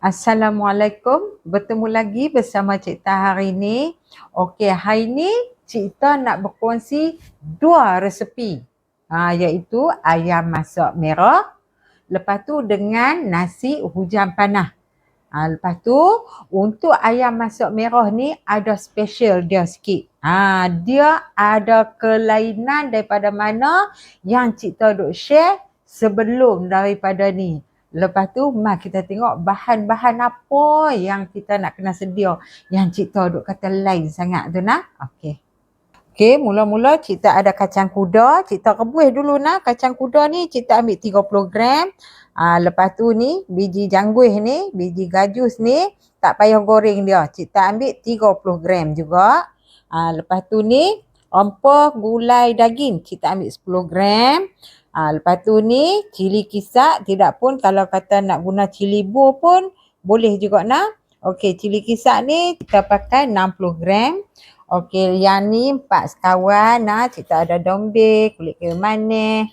Assalamualaikum. Bertemu lagi bersama Cik Tah hari ini. Okey, hari ini Cik Tah nak berkongsi dua resepi. Ha, iaitu ayam masak merah. Lepas tu dengan nasi hujan panah. Ha, lepas tu untuk ayam masak merah ni ada special dia sikit. Ha, dia ada kelainan daripada mana yang Cik Tah duk share sebelum daripada ni. Lepas tu mari kita tengok bahan-bahan apa yang kita nak kena sedia yang Cik Toh duk kata lain sangat tu nah. Okey. Okey, mula-mula Cik Toh ada kacang kuda. Cik Toh rebus dulu nah. Kacang kuda ni Cik Toh ambil 30 gram. Ha, lepas tu ni biji jangguih ni, biji gajus ni tak payah goreng dia. Cik Toh ambil 30 gram juga. Ha, lepas tu ni rempah gulai daging. Toh ambil 10 gram. Ha, lepas tu ni cili kisak tidak pun kalau kata nak guna cili bu pun boleh juga nak. Okey cili kisak ni kita pakai 60 gram. Okey yang ni empat sekawan nah kita ada dombe, kulit kayu manis,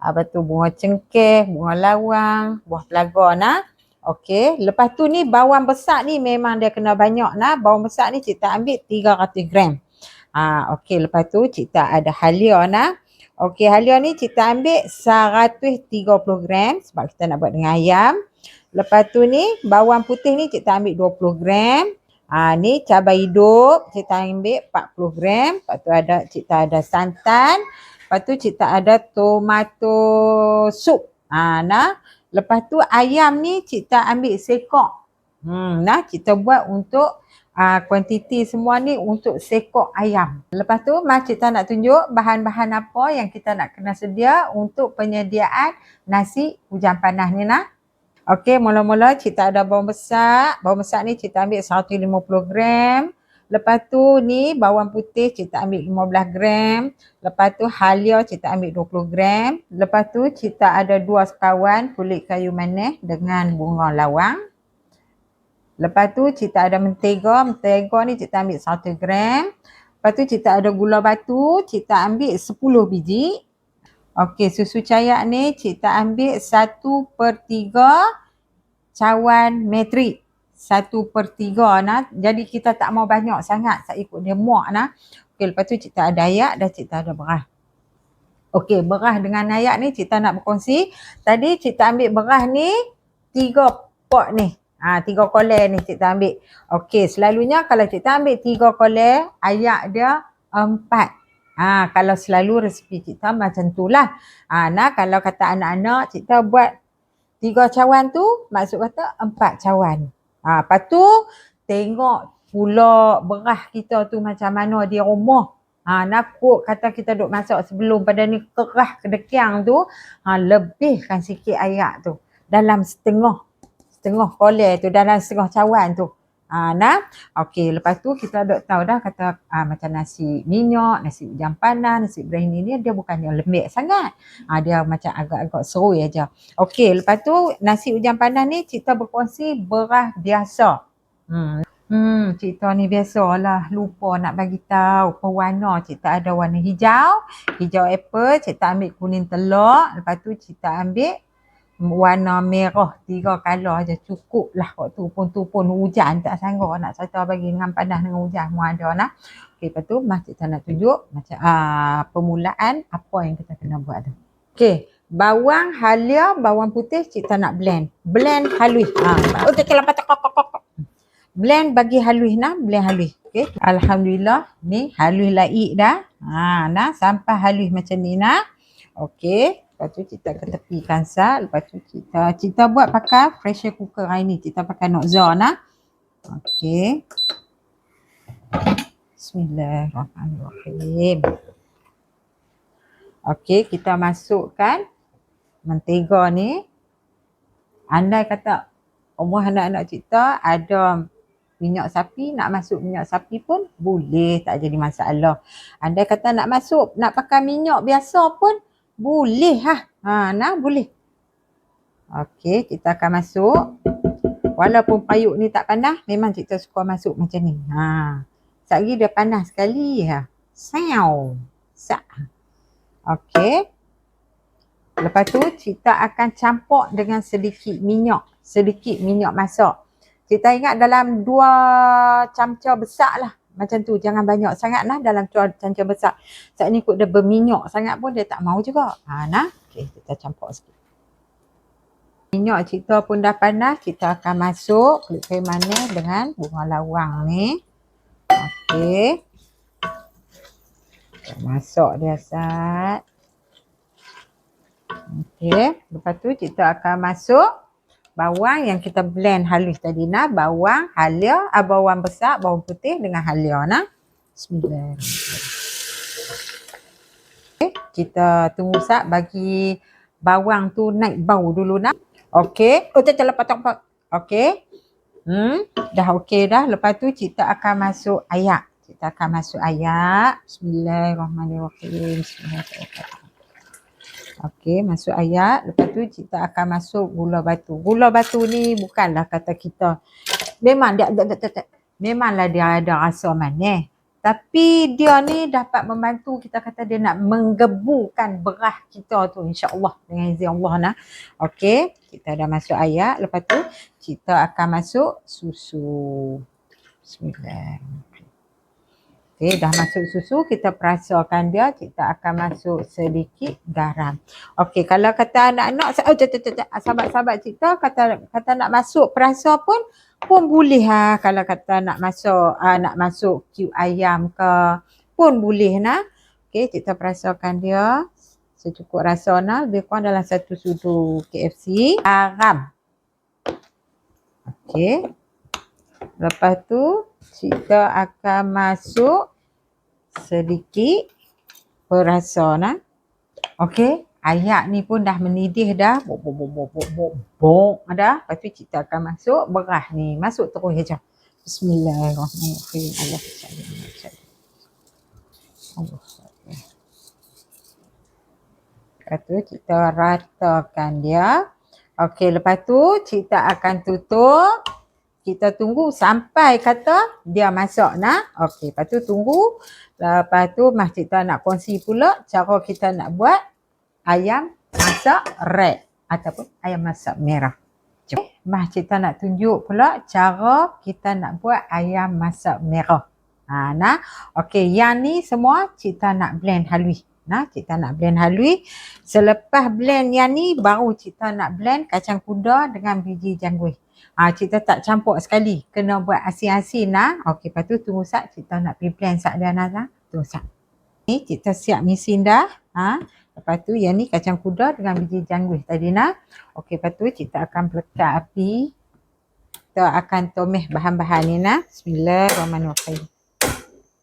apa tu bunga cengkeh, bunga lawang, buah pelaga nah. Okey, lepas tu ni bawang besar ni memang dia kena banyak nah. Bawang besar ni kita ambil 300 gram. Ha, okey lepas tu kita ada halia nah. Okey, halia ni kita ambil 130 gram sebab kita nak buat dengan ayam. Lepas tu ni bawang putih ni kita ambil 20 gram. Ha, ni cabai hidup kita ambil 40 gram. Lepas tu ada kita ada santan. Lepas tu kita ada tomato sup. Ha, nah. Lepas tu ayam ni kita ambil sekok. Hmm, nah kita buat untuk uh, kuantiti semua ni untuk sekok ayam. Lepas tu Mak Cik nak tunjuk bahan-bahan apa yang kita nak kena sedia untuk penyediaan nasi hujan panas ni nak. Okey, mula-mula Cik ada bawang besar. Bawang besar ni Cik ambil 150 gram. Lepas tu ni bawang putih Cik ambil 15 gram. Lepas tu halia Cik ambil 20 gram. Lepas tu Cik ada dua sekawan kulit kayu manis dengan bunga lawang. Lepas tu kita ada mentega. Mentega ni kita ambil 1 gram. Lepas tu kita ada gula batu. Kita ambil 10 biji. Okey susu cair ni kita ambil 1 per 3 cawan metrik. 1 per 3 nah. Jadi kita tak mau banyak sangat. Saya ikut dia muak nah. Okey lepas tu kita ada ayak dan kita ada beras. Okey beras dengan ayak ni kita nak berkongsi. Tadi kita ambil beras ni 3 pot ni. Ha, tiga kolej ni cikgu ambil. Okey, selalunya kalau cikgu ambil tiga kolej, ayak dia empat. Ha, kalau selalu resepi cikgu macam tu lah. Ha, nah, kalau kata anak-anak, cikgu buat tiga cawan tu, maksud kata empat cawan. Ha, lepas tu, tengok pula beras kita tu macam mana di rumah. Ha, nak kuk kata kita duk masak sebelum pada ni kerah kedekiang tu, ha, lebihkan sikit ayak tu. Dalam setengah setengah kolej tu dalam setengah cawan tu. Ha, nah, okey. Lepas tu kita dok tahu dah kata ha, macam nasi minyak, nasi hujan panas, nasi Ibrahim ni dia bukan yang lembek sangat. Ha, dia macam agak-agak serui aja. Okey, lepas tu nasi hujan panas ni kita berkongsi beras biasa. Hmm. Hmm, cerita ni biasalah. Lupa nak bagi tahu pewarna. Cerita ada warna hijau, hijau apple, cerita ambil kuning telur, lepas tu cerita ambil warna merah tiga color aja cukup lah waktu pun tu pun hujan tak sanggup nak cerita bagi dengan panas dengan hujan semua ada lah. Okay, lepas tu Mas Cik nak tunjuk macam uh, permulaan apa yang kita kena buat tu. Okay, bawang halia, bawang putih Cik nak blend. Blend halus. Ha, okay, kalau patah kok kok kok. Blend bagi halus nah, blend halus. Okay, Alhamdulillah ni halus laik dah. Ha, nah sampai halus macam ni nah. Okay, Lepas tu kita ketepikan sat. Lepas tu kita, kita buat pakai pressure cooker hari ni. Kita pakai Noxa nah. Okey. Bismillahirrahmanirrahim. Okey, kita masukkan mentega ni. Andai kata umur anak-anak kita ada minyak sapi, nak masuk minyak sapi pun boleh, tak jadi masalah. Andai kata nak masuk, nak pakai minyak biasa pun boleh ha. Ha, nah boleh. Okey, kita akan masuk. Walaupun payuk ni tak panas, memang kita suka masuk macam ni. Ha. Sekali dia panas sekali ha. Saw. Sa. Okey. Lepas tu kita akan campur dengan sedikit minyak. Sedikit minyak masak. Kita ingat dalam dua camca besar lah. Macam tu. Jangan banyak sangat lah dalam camca besar. Saat ni kot dia berminyak sangat pun dia tak mau juga. Ha, nah. Okay, kita campur sikit. Minyak kita pun dah panas. Kita akan masuk kulit kayu manis dengan bunga lawang ni. Kita masuk dia sat. Okay. Lepas tu kita akan masuk bawang yang kita blend halus tadi nah bawang halia ah, bawang besar bawang putih dengan halia nah. Bismillahirrahmanirrahim okay, kita tunggu sat bagi bawang tu naik bau dulu nah. Okey oh tak lepas potong okey. Hmm dah okey dah. Lepas tu kita akan masuk ayak. Kita akan masuk ayak. Bismillahirrahmanirrahim. Bismillahirrahmanirrahim Okey, masuk ayat. Lepas tu kita akan masuk gula batu. Gula batu ni bukanlah kata kita. Memang dia, dia, dia, dia, memanglah dia ada rasa manis. Tapi dia ni dapat membantu kita kata dia nak menggebukan berah kita tu insya-Allah dengan izin Allah nah. Okey, kita dah masuk ayat. Lepas tu kita akan masuk susu. Bismillahirrahmanirrahim. Okay, dah masuk susu, kita perasakan dia, kita akan masuk sedikit garam. Okey, kalau kata anak-anak, oh, sahabat-sahabat kita kata kata nak masuk perasa pun, pun boleh ha. Kalau kata nak masuk, uh, nak masuk cube ayam ke, pun boleh nah. Okey, kita perasakan dia secukup rasa nah. Lebih kurang dalam satu sudu KFC. Garam. Okey. Lepas tu, kita akan masuk sedikit perasa nah. Okey, ayak ni pun dah mendidih dah. Bok bok bok bok bok bok bok dah. Lepas tu kita akan masuk berah ni. Masuk terus aja. Bismillahirrahmanirrahim. Allah. Lepas tu kita ratakan dia. Okey, lepas tu kita akan tutup kita tunggu sampai kata dia masuk nah. Okey, lepas tu tunggu. Lepas tu Mas Cik nak kongsi pula cara kita nak buat ayam masak red ataupun ayam masak merah. Okay. Mas Cik nak tunjuk pula cara kita nak buat ayam masak merah. Ha, nah. Okey, yang ni semua Cik nak blend halus. Nah, Cik nak blend halus. Selepas blend yang ni baru Cik nak blend kacang kuda dengan biji janggut. Ha, kita tak campur sekali. Kena buat asin-asin lah. Okey, lepas tu tunggu sat. Kita nak pergi blend sat dia Nazah. Tunggu sat. Ni kita siap mesin dah. Ha. Lepas tu yang ni kacang kuda dengan biji janggut tadi nak. Okey, lepas tu kita akan pelekat api. Kita akan tomeh bahan-bahan ni nak. Bismillahirrahmanirrahim.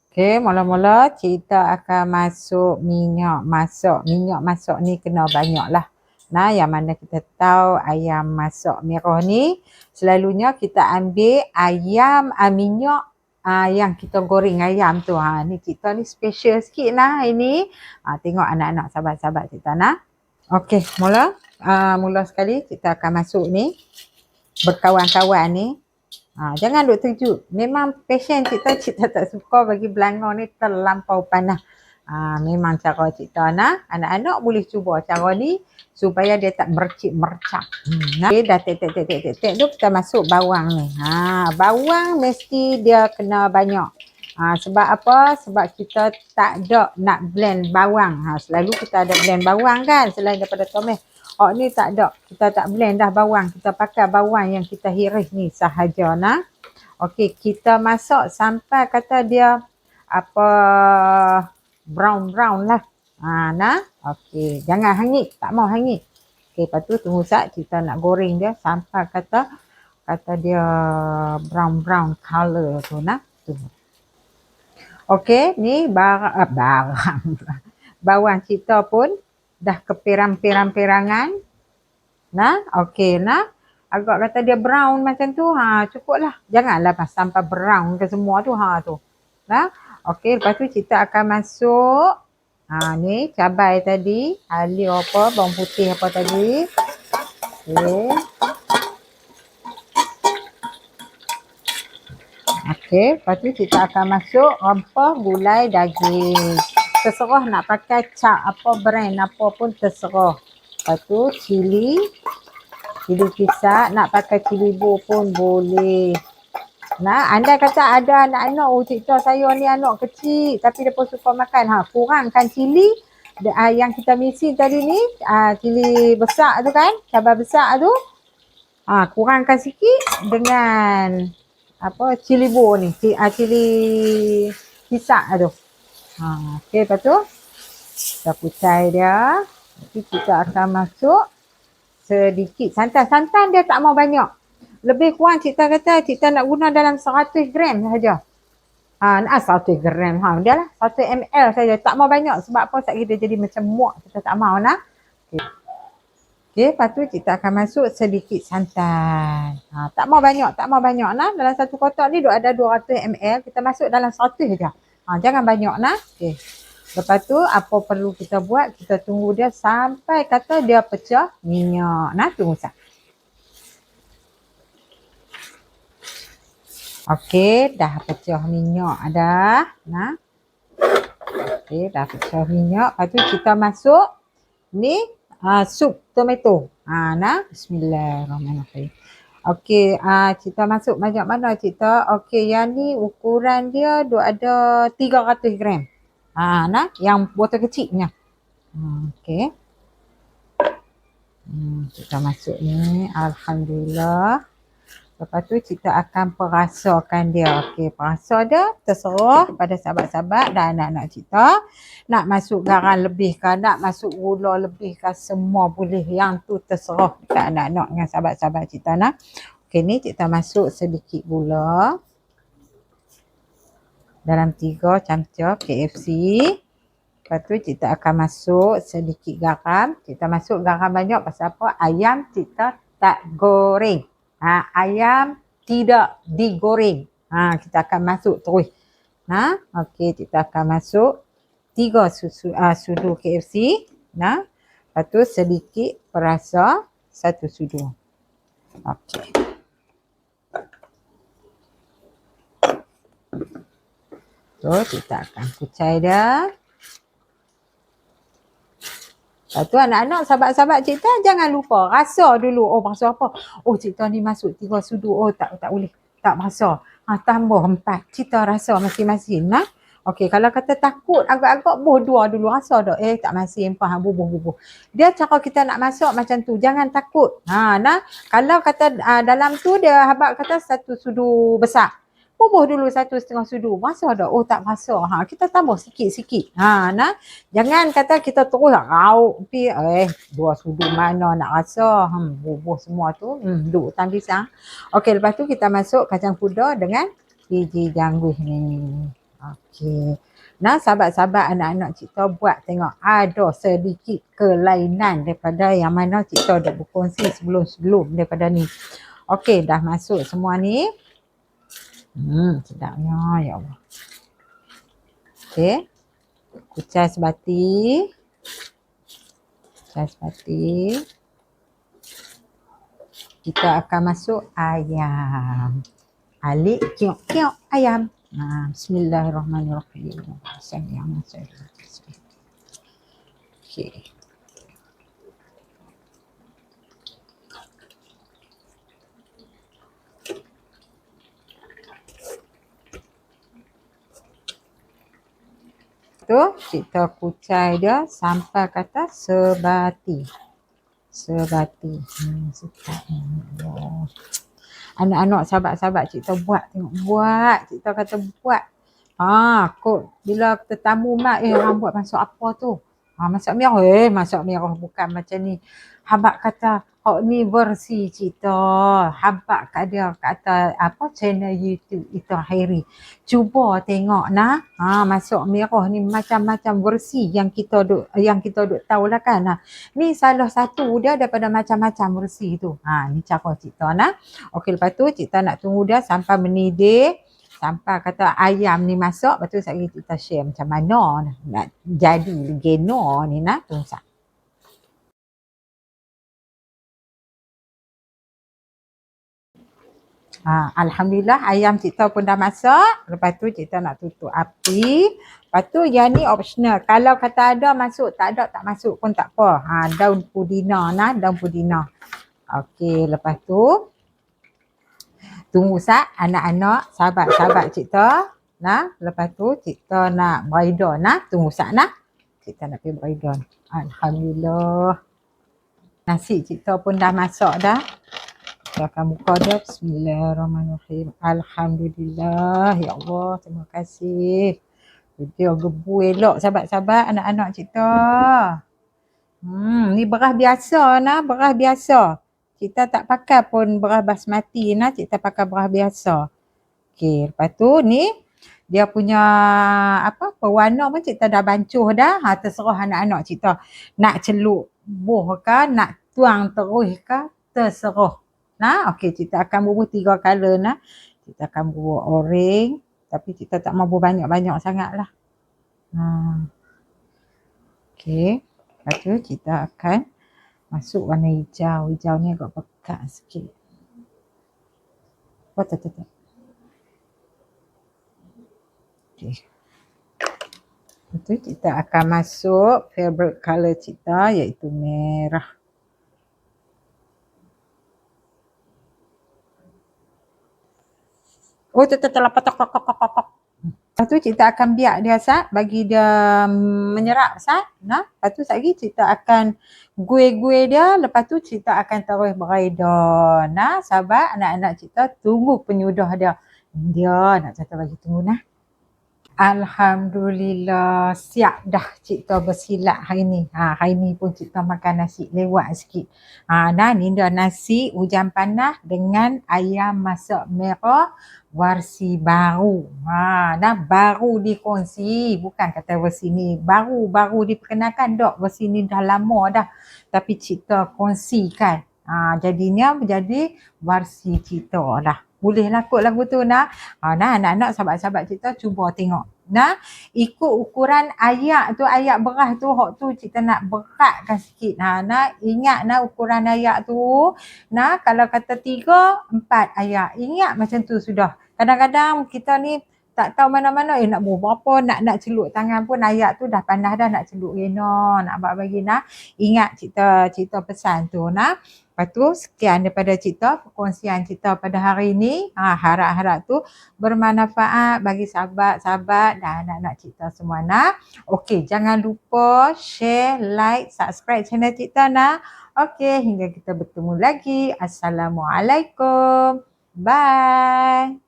Okey, mula-mula kita akan masuk minyak masak. Minyak masak ni kena banyak lah. Nah, yang mana kita tahu ayam masak merah ni selalunya kita ambil ayam uh, minyak uh, yang kita goreng ayam tu. Ha, ni kita ni special sikit lah ini. Ha, tengok anak-anak sahabat-sahabat kita nak. Okey, mula. Uh, mula sekali kita akan masuk ni. Berkawan-kawan ni. Ha, jangan duk terkejut. Memang passion kita tak suka bagi belangau ni terlampau panas. Ha, memang cara kita nak. Anak-anak boleh cuba cara ni supaya dia tak mercik mercak. Hmm, nah. Okay, dah tek tek tek tek tek tek tu kita masuk bawang ni. Ha, bawang mesti dia kena banyak. Ha, sebab apa? Sebab kita tak ada nak blend bawang. Ha, selalu kita ada blend bawang kan selain daripada tomat. Oh ni tak ada. Kita tak blend dah bawang. Kita pakai bawang yang kita hiris ni sahaja nah. Okey, kita masak sampai kata dia apa brown brown lah. Ha, nah, okey. Jangan hangit, tak mau hangit. Okey, lepas tu tunggu sat kita nak goreng dia sampai kata kata dia brown brown color tu nah. Tunggu. Okey, ni barang uh, barang. Bawang kita pun dah kepirang-pirang-pirangan. Nah, okey nah. Agak kata dia brown macam tu, ha cukuplah. Janganlah sampai brown ke semua tu, ha tu. Nah, Okey, lepas tu kita akan masuk ha ni cabai tadi, halia apa, bawang putih apa tadi. Okey. Okey, lepas tu kita akan masuk rempah gulai daging. Terserah nak pakai cap apa brand apa pun terserah. Lepas tu cili. Cili kisar, nak pakai cili bo pun boleh. Nah, anda kata ada anak-anak, oh cikgu saya ni anak kecil tapi dia pun suka makan. Ha, kurangkan cili uh, yang kita misi tadi ni, uh, cili besar tu kan, cabai besar tu. Ha, kurangkan sikit dengan apa cili bo ni, cili, uh, cili kisar tu. Ha, okey, lepas tu kita kucai dia. Nanti kita akan masuk sedikit santan. Santan dia tak mau banyak lebih kurang cikta kata cikta nak guna dalam 100 gram saja. Ha, nak 100 gram. Ha, dia lah 100 ml saja. Tak mau banyak sebab apa sebab kita jadi macam muak. Kita tak mau nak. Okay. okay, lepas tu cikta akan masuk sedikit santan. Ha, tak mau banyak, tak mau banyak nah. Dalam satu kotak ni ada 200 ml. Kita masuk dalam 100 saja. Ha, jangan banyak nah. Okay. Lepas tu apa perlu kita buat? Kita tunggu dia sampai kata dia pecah minyak. Nah, tunggu sah. Okey, dah pecah minyak dah. Nah. Okey, dah pecah minyak. Lepas tu kita masuk ni uh, sup tomato. Ha, nah. Bismillahirrahmanirrahim. Okey, uh, kita masuk banyak mana kita? Okey, yang ni ukuran dia ada 300 gram. Ha, nah, yang botol kecilnya. Hmm, Okey. Hmm, kita masuk ni. Alhamdulillah. Lepas tu kita akan perasakan dia. Okey, perasa dia terserah pada sahabat-sahabat dan anak-anak kita. Nak masuk garam lebih ke, nak masuk gula lebih ke, semua boleh. Yang tu terserah dekat anak-anak dengan sahabat-sahabat kita. Nah. Okey, ni kita masuk sedikit gula. Dalam tiga camca KFC. Lepas tu kita akan masuk sedikit garam. Kita masuk garam banyak pasal apa? Ayam kita tak goreng. Ha, ayam tidak digoreng. Ha, kita akan masuk terus. Ha, okey kita akan masuk tiga susu uh, sudu KFC. Nah, lepas tu sedikit perasa satu sudu. Okey. So, kita akan kucai dia. Lepas tu anak-anak, sahabat-sahabat cerita jangan lupa rasa dulu. Oh rasa apa? Oh cerita ni masuk tiga sudu. Oh tak tak boleh. Tak rasa. Ha, tambah empat. Cerita rasa masing-masing. Nah? Okey kalau kata takut agak-agak buh dua dulu rasa dah. Eh tak masih empah bubuh-bubuh. Dia cara kita nak masuk macam tu. Jangan takut. Ha, nah, kalau kata uh, dalam tu dia habak kata satu sudu besar bubuh dulu satu setengah sudu. Masa dah? Oh tak masa. Ha, kita tambah sikit-sikit. Ha, nah. Jangan kata kita terus rauk. Pi, eh, dua sudu mana nak rasa. Hmm, bubuh semua tu. Hmm, duk hutan pisang. Okey, lepas tu kita masuk kacang puda dengan biji jangguh ni. Okey. Nah, sahabat-sahabat anak-anak kita buat tengok ada sedikit kelainan daripada yang mana kita dah berkongsi sebelum-sebelum daripada ni. Okey, dah masuk semua ni. Hmm, sedapnya ya Allah. Okey. Kucai sebati. Kucai sebati. Kita akan masuk ayam. Alik kiok kiok ayam. Nah, bismillahirrahmanirrahim. Bismillahirrahmanirrahim. Okey. Tu kita kucai dia sampai kata sebati. Sebati. Hmm. Anak-anak sahabat-sahabat kita buat tengok buat. Kita kata buat. Ha, kok bila tetamu mak eh orang buat masak apa tu? Ha, masak merah. Eh, masak merah bukan macam ni. Habak kata Oh ni versi cerita habak kat dia kata apa channel YouTube itu Hairi. Cuba tengok nah. Ha masuk merah ni macam-macam versi yang kita duk yang kita duk tahu lah kan. Nah. Ni salah satu dia daripada macam-macam versi tu. Ha ni cara cerita nah. Okey lepas tu kita nak tunggu dia sampai mendidih sampai kata ayam ni masuk lepas tu saya kita share macam mana nak jadi geno ni nah tunggu Ha, Alhamdulillah ayam kita pun dah masak. Lepas tu kita nak tutup api. Lepas tu yang ni optional. Kalau kata ada masuk, tak ada tak masuk pun tak apa. Ha, daun pudina nah, daun pudina. Okey, lepas tu tunggu sat anak-anak, sahabat-sahabat cerita. Nah, lepas tu cerita nak braidon nah, tunggu sat nah. Cerita nak pergi braidon. Alhamdulillah. Nasi cerita pun dah masak dah. Kita akan buka dia. Bismillahirrahmanirrahim. Alhamdulillah. Ya Allah, terima kasih. Dia gebu elok sahabat-sahabat anak-anak cerita. Hmm, ni beras biasa nah, beras biasa. Kita tak pakai pun beras basmati nah, kita pakai beras biasa. Okey, lepas tu ni dia punya apa pewarna pun kita dah bancuh dah. Ha, terserah anak-anak kita nak celup buh ke, nak tuang terus ke, terserah. Nah, okey kita akan bubuh tiga color nah. Kita akan bubuh orange tapi kita tak mau banyak-banyak sangat lah. Ha. Okey. Lepas tu kita akan masuk warna hijau. Hijau ni agak pekat sikit. Oh, tak, tak, tak. Okay. Lepas tu kita akan masuk favorite color kita iaitu merah. Oh tetap lah, patok patok patok patok. Lepas tu kita akan biar dia sah, bagi dia mm, menyerap sah. Nah, lepas tu lagi kita akan gue-gue dia, lepas tu kita akan terus beredar. Nah, sahabat anak-anak kita tunggu penyudah dia. Dia nak cakap lagi tunggu nah. Alhamdulillah siap dah cerita bersilat hari ni. Ha, hari ni pun cerita makan nasi lewat sikit. Ha, nah ni dah nasi hujan panas dengan ayam masak merah versi baru. Ha, nah baru dikongsi. Bukan kata versi ni. Baru-baru diperkenalkan dok. Versi ni dah lama dah. Tapi cerita kongsikan. Ha, jadinya menjadi versi cerita lah boleh lah kot lagu tu nak. Ha, nah anak-anak sahabat-sahabat kita cuba tengok. Nah, ikut ukuran ayat tu, ayat beras tu, hok tu kita nak beratkan sikit. Ha, nah, ingat nah ukuran ayat tu. Nah, kalau kata tiga, empat ayat. Ingat macam tu sudah. Kadang-kadang kita ni tak tahu mana-mana eh nak buat berapa, nak nak celuk tangan pun ayat tu dah panas dah nak celuk rena, nak buat bagi nak. Ingat cerita cerita pesan tu nah. Lepas tu sekian daripada cerita, perkongsian cerita pada hari ini. Ha, harap-harap tu bermanfaat bagi sahabat-sahabat dan anak-anak cerita semua nak. Okey, jangan lupa share, like, subscribe channel cerita nak. Okey, hingga kita bertemu lagi. Assalamualaikum. Bye.